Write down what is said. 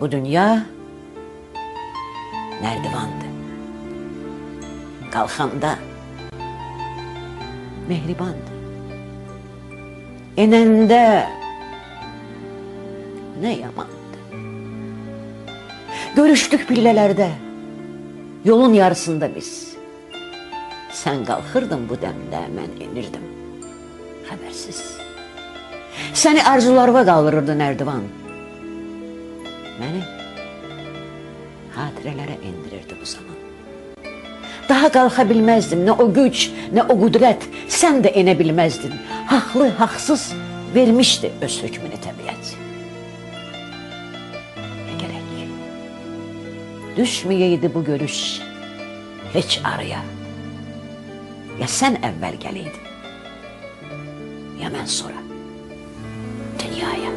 Bu dünya nerdivandı. Kalkanda mehribandı. Enende ne yamandı. Görüştük pillelerde, yolun yarısında biz. Sen kalkırdın bu demde, ben inirdim. Habersiz. Seni arzularıma kaldırırdı Nerdivan. Beni hatirelere indirirdi bu zaman. Daha kalkabilmezdim. Ne o güç, ne o kudret. Sen de inebilmezdin. Haklı, haksız vermişti öz hükmünü tabiat. Ne gerek? Düşmeyeydi bu görüş hiç araya. Ya sen evvel geleydin, ya ben sonra dünyaya.